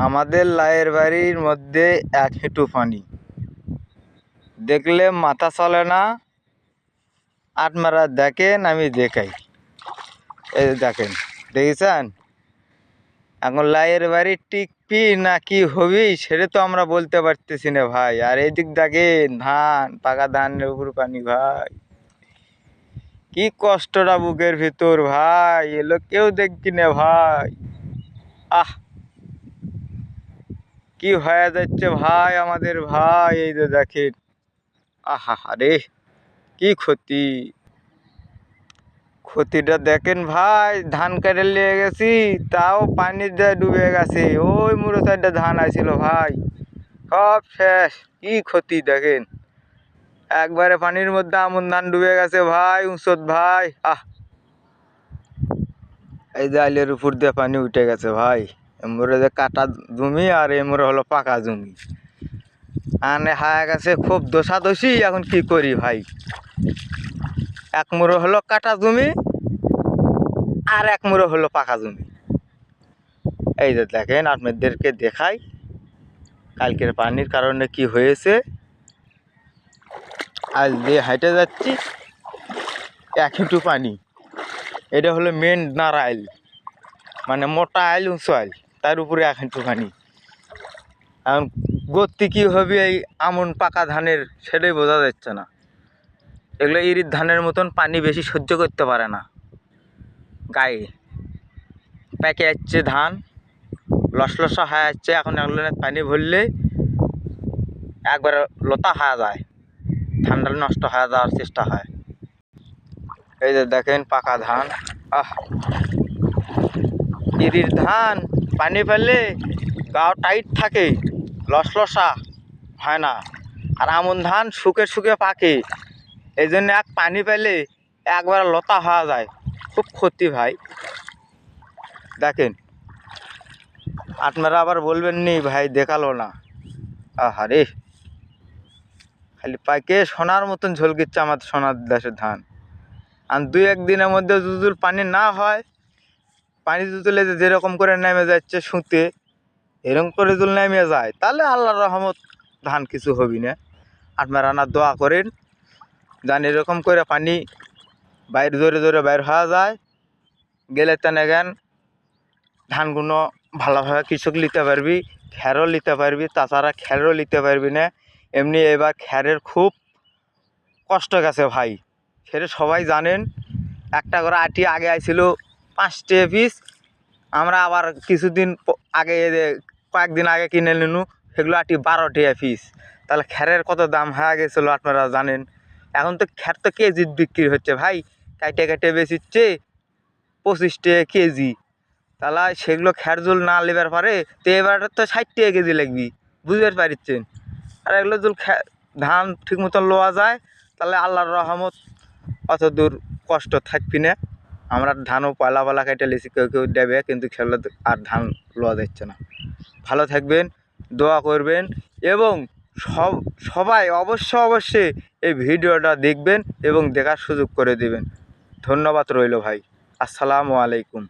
আমাদের লায়ের বাড়ির মধ্যে এক হেঁটু পানি দেখলে মাথা চলে না আপনারা দেখেন, আমি দেখাই। এই দেখেন, দেখেছেন? এখন লাইয়ের বাড়ি টিকপি না কি হবি, সেটা তো আমরা বলতে পারতেছি না ভাই। আর এদিক দেখেন, ধান, পাকা ধানের উপর পানি ভাই। কি কষ্টটা বুকের ভিতর ভাই, এলো কেউ দেখবি না ভাই। আহ! কি হয়ে যাচ্ছে ভাই আমাদের ভাই? এই যে দেখেন। আহা রে কি ক্ষতি? ক্ষতিটা দেখেন ভাই, ধান কেটে নিয়ে গেছি, তাও পানির দিয়ে ডুবে গেছে। ওই মুড়ো সাইডে ধান আছিল ভাই। সব শেষ। কি ক্ষতি দেখেন। একবারে পানির মধ্যে আমন ধান ডুবে গেছে ভাই, উঁচত ভাই। আহ। এই যে আলের উপর দিয়ে পানি উঠে গেছে ভাই। এমরে যে কাটা জমি আর এমরে হলো পাকা জমি। আনে হায়া গেছে, খুব দোষাদোষী, এখন কি করি ভাই? এক মুড়ো হলো কাটা জমি আর এক মুড়ো হলো পাকা জমি। এই যে দেখেন, আপনাদেরকে দেখাই কালকের পানির কারণে কি হয়েছে। আজ দিয়ে হাইটে যাচ্ছি, এক হিঁটু পানি। এটা হলো মেন নাড়া আইল মানে মোটা আইল উঁচু আইল। তার উপরে এক হিঁটু এখন গতি কী হবে এই আমন পাকা ধানের সেটাই বোঝা যাচ্ছে না। এগুলো ইরির ধানের মতন পানি বেশি সহ্য করতে পারে না। গায়ে প্যাকে যাচ্ছে ধান, লস লসলসা হয়ে যাচ্ছে, এখন এগুলো পানি ভরলে একবার লতা হয়ে যায়। ধানটা নষ্ট হয়ে যাওয়ার চেষ্টা হয়। এই যে দেখেন পাকা ধান, আহ! ইরির ধান পানি ফেললে গাও টাইট থাকে, লসলসা হয় না। আর আমন ধান শুকে শুকে পাকে এই জন্য এক পানি পেলে একবার লতা হওয়া যায়। খুব ক্ষতি ভাই। দেখেন, আপনারা আবার বলবেন নি, ভাই, দেখাল না। আহারে, খালি পাকে সোনার মতন ঝলকিচ্ছে আমাদের সোনার দেশের ধান। আর দুই একদিনের মধ্যে যদি পানি না হয় পানি তুলে যে যেরকম করে নেমে যাচ্ছে শুঁতে এরকম করে যদি নেমে যায়, তাহলে আল্লাহর রহমত ধান কিছু হবি না। আপনারা না দোয়া করেন, যেন এরকম করে পানি বাইর জোরে জোরে বাইর হওয়া যায়, গেলে তেনে জ্ঞান ধানগুলো ভালোভাবে কৃষক নিতে পারবি খ্যারও নিতে পারবি, তাছাড়া খ্যারও নিতে পারবি না। এমনি এবার খ্যারের খুব কষ্ট গেছে ভাই। সেটা সবাই জানেন, একটা করে আটি আগে আইছিল পাঁচটে পিস আমরা আবার কিছুদিন আগে কয়েকদিন আগে কিনে নিনু, সেগুলো আটি বারোটি পিস তাহলে খ্যারের কত দাম হয়ে গেছিল আপনারা জানেন? এখন তো খ্যার তো কেজি বিক্রি হচ্ছে ভাই। কাইটে কাইটে বেচিচ্ছে পঁচিশ টাকা কেজি। তাহলে সেগুলো খ্যার জল না লেবার পারে তো এবার তো ষাট টাকা কেজি লাগবি। বুঝতে পারছেন আর এগুলো জল ধান ঠিক মতন লোয়া যায়, তাহলে আল্লাহর রহমত অত দূর কষ্ট থাকবি না। আমরা ধানও পালা পালা কেটে লিছি, কেউ কেউ দেবে, কিন্তু খেলা আর ধান লোয়া দিচ্ছে না। ভালো থাকবেন, দোয়া করবেন এবং সব, সবাই অবশ্য অবশ্যই এই ভিডিওটা দেখবেন এবং দেখার সুযোগ করে দেবেন। ধন্যবাদ রইল ভাই। আসসালামু আলাইকুম।